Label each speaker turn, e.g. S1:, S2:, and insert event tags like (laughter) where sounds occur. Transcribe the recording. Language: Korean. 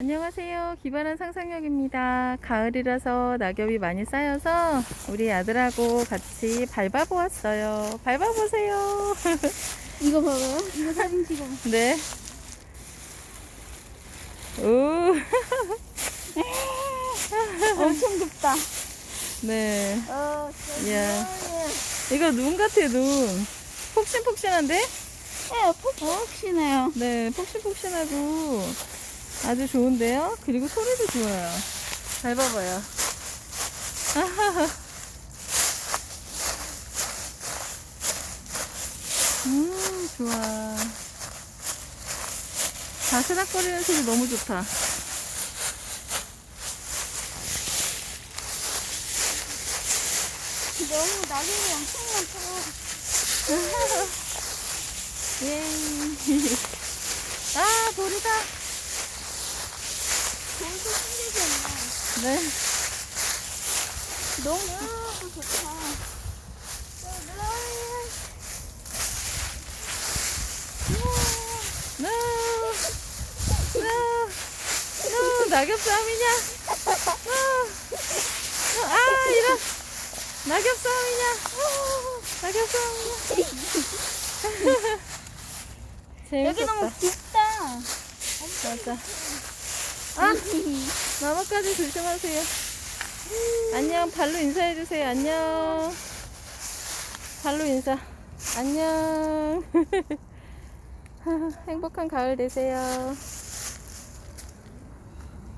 S1: 안녕하세요. 기반한 상상력입니다. 가을이라서 낙엽이 많이 쌓여서 우리 아들하고 같이 밟아보았어요. 밟아보세요. (laughs)
S2: 이거 봐봐요. 이거 사진 찍어.
S1: 네. 오, (laughs)
S2: 엄청 덥다.
S1: 네.
S2: 어,
S1: 이야. 이거 눈 같아, 눈. 폭신폭신한데?
S2: 네, 폭폭시네요.
S1: 네, 폭신폭신하고 아주 좋은데요? 그리고 소리도 좋아요. 밟아봐요. 아하하. (laughs) 음, 좋아. 바스락거리는 소리 너무 좋다.
S2: 너무 낙엽이 엄청 많다. (laughs)
S1: 예. 아, 돌이다.
S2: 돌도 신기하지 않나.
S1: 네.
S2: 너무 좋다.
S1: No. No. No. 낙엽 싸움이냐? No. No. 아, 이런. 낙엽 싸움이냐? 어, 낙엽 싸움이냐?
S2: 여기
S1: 재밌었다.
S2: 너무 깊다.
S1: 맞아. 아, 나뭇가지 조심하세요. 안녕. 발로 인사해주세요. 안녕. 발로 인사. 안녕. (laughs) 행복한 가을 되세요.